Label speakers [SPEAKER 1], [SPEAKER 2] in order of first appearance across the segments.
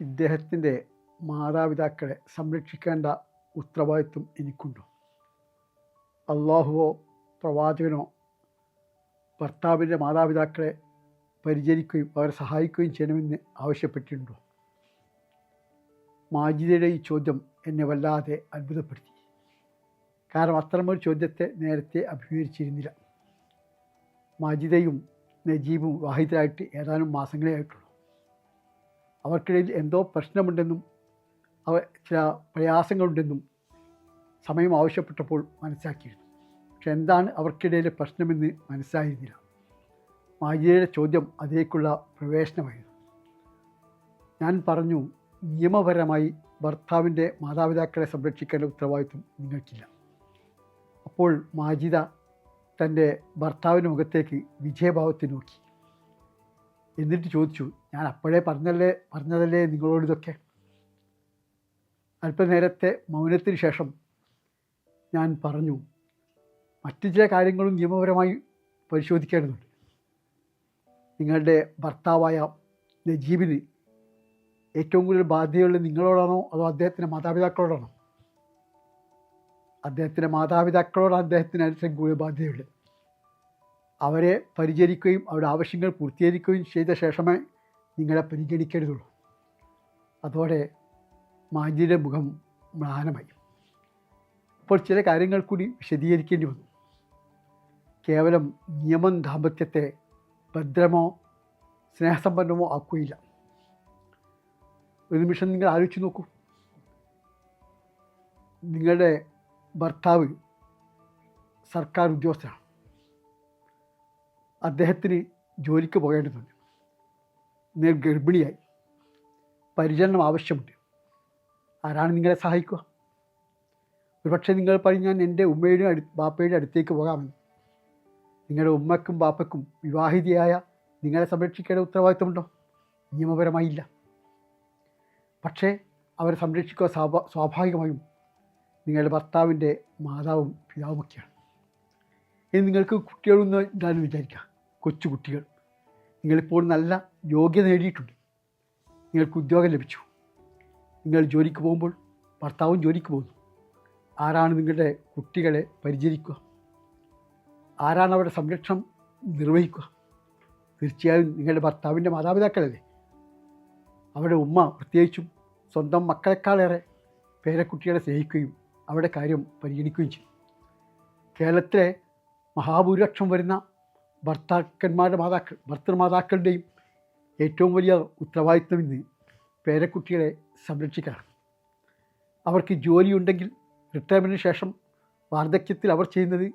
[SPEAKER 1] ഇദ്ദേഹത്തിന്റെ മാതാപിതാക്കളെ സംരക്ഷിക്കേണ്ട ഉത്തരവാദിത്വം എനിക്കുണ്ടോ. അള്ളാഹുവോ പ്രവാചകനോ ഭർത്താവിന്റെ മാതാപിതാക്കളെ പരിചരിക്കുകയും അവരെ സഹായിക്കുകയും ചെയ്യണമെന്ന് ആവശ്യപ്പെട്ടിട്ടുണ്ടോ? മാജിദയുടെ ഈ ചോദ്യം എന്നെ വല്ലാതെ അത്ഭുതപ്പെടുത്തി. കാരണം അത്തരമൊരു ചോദ്യത്തെ നേരത്തെ അഭിമുഖീകരിച്ചിരുന്നില്ല. മാജിദയും നജീബും വാഹിദരായിട്ട് ഏതാനും മാസങ്ങളെ ആയിട്ടുള്ളൂ. അവർക്കിടയിൽ എന്തോ പ്രശ്നമുണ്ടെന്നും അവ ചില പ്രയാസങ്ങളുണ്ടെന്നും സമയം ആവശ്യപ്പെട്ടപ്പോൾ മനസ്സിലാക്കിയിരുന്നു. പക്ഷെ എന്താണ് അവർക്കിടയിലെ പ്രശ്നമെന്ന് മനസ്സിലായിരുന്നില്ല. മാജിദയുടെ ചോദ്യം അതിലേക്കുള്ള പ്രവേശനമായിരുന്നു. ഞാൻ പറഞ്ഞു നിയമപരമായി ഭർത്താവിന്റെ മാതാപിതാക്കളെ സംരക്ഷിക്കേണ്ട ഉത്തരവാദിത്വം നിങ്ങൾക്കില്ല. അപ്പോൾ മാജിദ തന്റെ ഭർത്താവിന്റെ മുഖത്തേക്ക് വിജയഭാവത്തിൽ നോക്കി. എന്നിട്ട് ചോദിച്ചു ഞാൻ അപ്പോഴേ പറഞ്ഞല്ലേ പറഞ്ഞതല്ലേ നിങ്ങളോട് ഇതൊക്കെ? അല്പനേരത്തെ മൗനത്തിന് ശേഷം ഞാൻ പറഞ്ഞു മറ്റു ചില കാര്യങ്ങളും നിയമപരമായി പരിശോധിക്കേണ്ടതുണ്ട്. നിങ്ങളുടെ ഭർത്താവായ നജീബിന് ഏറ്റവും കൂടുതൽ ബാധ്യതയുള്ളത് നിങ്ങളോടാണോ അതോ അദ്ദേഹത്തിന്റെ മാതാപിതാക്കളോടാണോ? അദ്ദേഹത്തിന്റെ മാതാപിതാക്കളോടാണ് അദ്ദേഹത്തിന് ഏറ്റവും കൂടുതൽ ബാധ്യതയുള്ളത്. അവരെ പരിചരിക്കുകയും അവരുടെ ആവശ്യങ്ങൾ പൂർത്തീകരിക്കുകയും ചെയ്ത ശേഷമേ നിങ്ങളെ പരിഗണിക്കരുതുള്ളൂ. അതോടെ മാജിയുടെ മുഖം മ്ലാനമായി. അപ്പോൾ ചില കാര്യങ്ങൾ കൂടി വിശദീകരിക്കേണ്ടി വന്നു. കേവലം നിയമം ദാമ്പത്യത്തെ ഭദ്രമോ സ്നേഹസമ്പന്നമോ ആക്കുകയില്ല. ഒരു നിമിഷം നിങ്ങൾ ആലോചിച്ച് നോക്കൂ. നിങ്ങളുടെ ഭർത്താവ് സർക്കാർ ഉദ്യോഗസ്ഥനാണ്. അദ്ദേഹത്തിന് ജോലിക്ക് പോകേണ്ടതുണ്ട്. ഗർഭിണിയായി. പരിചരണം ആവശ്യമുണ്ട്. ആരാണ് നിങ്ങളെ സഹായിക്കുക? ഒരുപക്ഷെ നിങ്ങൾ പറയും ഞാൻ എന്റെ ഉമ്മയുടെ അടു ബാപ്പയുടെ അടുത്തേക്ക് പോകാമെന്ന്. നിങ്ങളുടെ ഉമ്മക്കും ബാപ്പയ്ക്കും വിവാഹിതയായ നിങ്ങളെ സംരക്ഷിക്കേണ്ട ഉത്തരവാദിത്തമുണ്ടോ? നിയമപരമായില്ല. പക്ഷേ അവരെ സംരക്ഷിക്കുക സ്വാഭാ സ്വാഭാവികമായും നിങ്ങളുടെ ഭർത്താവിന്റെ മാതാവും പിതാവുമൊക്കെയാണ്. ഇനി നിങ്ങൾക്ക് കുട്ടികളൊന്നും ഇല്ലാന്ന് വിചാരിക്കുക. കൊച്ചു കുട്ടികൾ നിങ്ങളിപ്പോൾ നല്ല യോഗ്യത നേടിയിട്ടുണ്ട്. നിങ്ങൾക്ക് ഉദ്യോഗം ലഭിച്ചു. നിങ്ങൾ ജോലിക്ക് പോകുമ്പോൾ ഭർത്താവും ജോലിക്ക് പോകുന്നു. ആരാണ് നിങ്ങളുടെ കുട്ടികളെ പരിചരിക്കുക? ആരാണ് അവരുടെ സംരക്ഷണം നിർവഹിക്കുക? തീർച്ചയായും നിങ്ങളുടെ ഭർത്താവിന്റെ മാതാപിതാക്കളല്ലേ? അവരുടെ ഉമ്മ പ്രത്യേകിച്ചും സ്വന്തം മക്കളെക്കാളേറെ പേരക്കുട്ടികളെ സ്നേഹിക്കുകയും അവരുടെ കാര്യം പരിഗണിക്കുകയും ചെയ്യും. കേരളത്തിലെ മഹാഭൂരിപക്ഷം വരുന്ന ഭർത്താക്കന്മാരുടെ മാതാക്കൾ ഭർത്തൃമാതാക്കളുടെയും ഏറ്റവും വലിയ ഉത്തരവാദിത്വം ഇന്ന് പേരക്കുട്ടികളെ സംരക്ഷിക്കാനാണ്. അവർക്ക് ജോലിയുണ്ടെങ്കിൽ റിട്ടയർമെന്റിന് ശേഷം വാർദ്ധക്യത്തിൽ അവർ ചെയ്യുന്നത്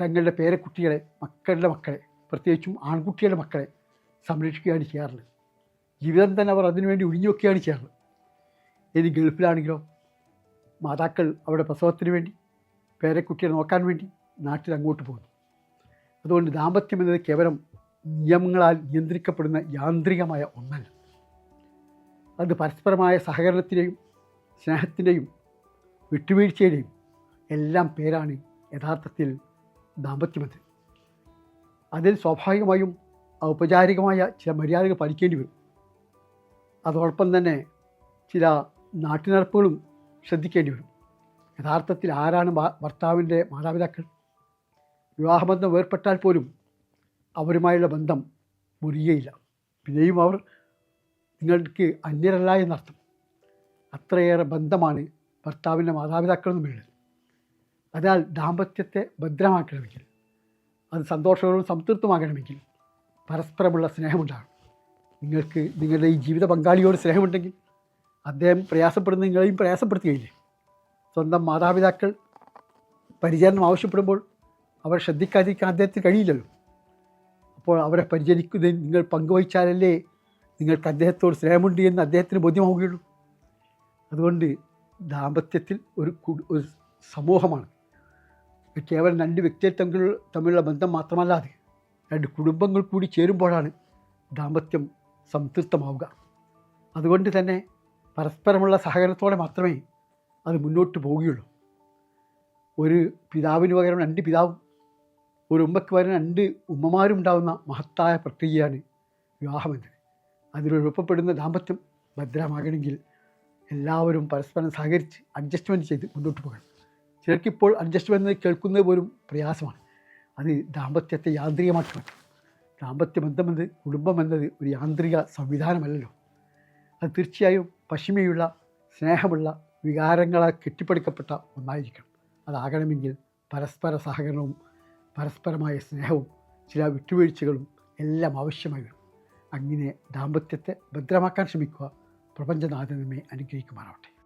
[SPEAKER 1] തങ്ങളുടെ പേരക്കുട്ടികളെ മക്കളുടെ മക്കളെ പ്രത്യേകിച്ചും ആൺകുട്ടികളുടെ മക്കളെ സംരക്ഷിക്കുകയാണ് ചെയ്യാറുള്ളത്. ജീവിതം തന്നെ അവർ അതിനുവേണ്ടി ഒഴിഞ്ഞുവെക്കുകയാണ് ചെയ്യാറുള്ളത്. ഇനി ഗൾഫിലാണെങ്കിലോ മാതാക്കൾ അവരുടെ പ്രസവത്തിന് വേണ്ടി പേരക്കുട്ടികളെ നോക്കാൻ വേണ്ടി നാട്ടിൽ അങ്ങോട്ട് പോകുന്നു. അതുകൊണ്ട് ദാമ്പത്യം എന്നത് കേവലം നിയമങ്ങളാൽ നിയന്ത്രിക്കപ്പെടുന്ന യാന്ത്രികമായ ഒന്നല്ല. അത് പരസ്പരമായ സഹകരണത്തിന്റെയും സ്നേഹത്തിന്റെയും വിട്ടുവീഴ്ചയുടെയും എല്ലാം പേരാണ് യഥാർത്ഥത്തിൽ ദാമ്പത്യമെന്ന് അതിൽ സ്വാഭാവികമായും ഔപചാരികമായ ചില മര്യാദകൾ പാലിക്കേണ്ടി വരും. അതോടൊപ്പം തന്നെ ചില നാട്ടുനടപ്പുകളും ശ്രദ്ധിക്കേണ്ടി വരും. യഥാർത്ഥത്തിൽ ആരാണ് ഭർത്താവിന്റെ മാതാപിതാക്കൾ? വിവാഹബന്ധം വേർപ്പെട്ടാൽ പോലും അവരുമായുള്ള ബന്ധം മുറിയുകയില്ല പിന്നെയും അവർ നിങ്ങൾക്ക് അന്യരല്ല എന്നർത്ഥം. അത്രയേറെ ബന്ധമാണ് ഭർത്താവിന്റെ മാതാപിതാക്കളും തമ്മിലുള്ളത് അതിനാൽ ദാമ്പത്യത്തെ ഭദ്രമാക്കണമെങ്കിൽ അത് സന്തോഷകരവും സംതൃപ്തമാകണമെങ്കിൽ പരസ്പരമുള്ള സ്നേഹമുണ്ടാകണം. നിങ്ങൾക്ക് നിങ്ങളുടെ ഈ ജീവിത പങ്കാളിയോട് സ്നേഹമുണ്ടെങ്കിൽ അദ്ദേഹം പ്രയാസപ്പെടുന്ന നിങ്ങളെയും പ്രയാസപ്പെടുത്തുകയില്ലേ? സ്വന്തം മാതാപിതാക്കൾ പരിചരണം ആവശ്യപ്പെടുമ്പോൾ അവർ ശ്രദ്ധിക്കാതിരിക്കാൻ അദ്ദേഹത്തിന് കഴിയില്ലല്ലോ. അപ്പോൾ അവരെ പരിചരിക്കുന്നതിൽ നിങ്ങൾ പങ്കുവഹിച്ചാലല്ലേ നിങ്ങൾക്ക് അദ്ദേഹത്തോട് സ്നേഹമുണ്ട് എന്ന് അദ്ദേഹത്തിന് ബോധ്യമാവുകയുള്ളൂ. അതുകൊണ്ട് ദാമ്പത്യത്തിൽ ഒരു ഒരു സമൂഹമാണ്. കേവലം രണ്ട് വ്യക്തികൾ തമ്മിൽ തമ്മിലുള്ള ബന്ധം മാത്രമല്ലാതെ രണ്ട് കുടുംബങ്ങൾ കൂടി ചേരുമ്പോഴാണ് ദാമ്പത്യം സംതൃപ്തമാവുക. അതുകൊണ്ട് തന്നെ പരസ്പരമുള്ള സഹകരണത്തോടെ മാത്രമേ അത് മുന്നോട്ട് പോവുകയുള്ളൂ. ഒരു പിതാവിന് പകരം രണ്ട് പിതാവും ഒരു ഉമ്മയ്ക്ക് വരുന്ന രണ്ട് ഉമ്മമാരുണ്ടാവുന്ന മഹത്തായ പ്രക്രിയയാണ് വിവാഹമെന്നത് അതിലൊഴുപ്പപ്പെടുന്ന ദാമ്പത്യം ഭദ്രമാകണമെങ്കിൽ എല്ലാവരും പരസ്പരം സഹകരിച്ച് അഡ്ജസ്റ്റ്മെന്റ് ചെയ്ത് മുന്നോട്ട് പോകണം. ചിലർക്കിപ്പോൾ അഡ്ജസ്റ്റ്മെന്റ് കേൾക്കുന്നത് പോലും പ്രയാസമാണ്. അത് ദാമ്പത്യത്തെ യാന്ത്രികമാക്കി മാറ്റും ദാമ്പത്യ ബന്ധം എന്നത് കുടുംബം എന്നത് ഒരു യാന്ത്രിക സംവിധാനമല്ലല്ലോ. അത് തീർച്ചയായും പശിമയുള്ള സ്നേഹമുള്ള വികാരങ്ങളാൽ കെട്ടിപ്പടുക്കപ്പെട്ട ഒന്നായിരിക്കണം. അതാകണമെങ്കിൽ പരസ്പര സഹകരണവും പരസ്പരമായ സ്നേഹവും ചില വിട്ടുവീഴ്ചകളും എല്ലാം ആവശ്യമായി വരും. അങ്ങനെ ദാമ്പത്യത്തെ ഭദ്രമാക്കാൻ ശ്രമിക്കുക പ്രപഞ്ചനാഥൻ അനുഗ്രഹിക്കുമാറാവട്ടെ.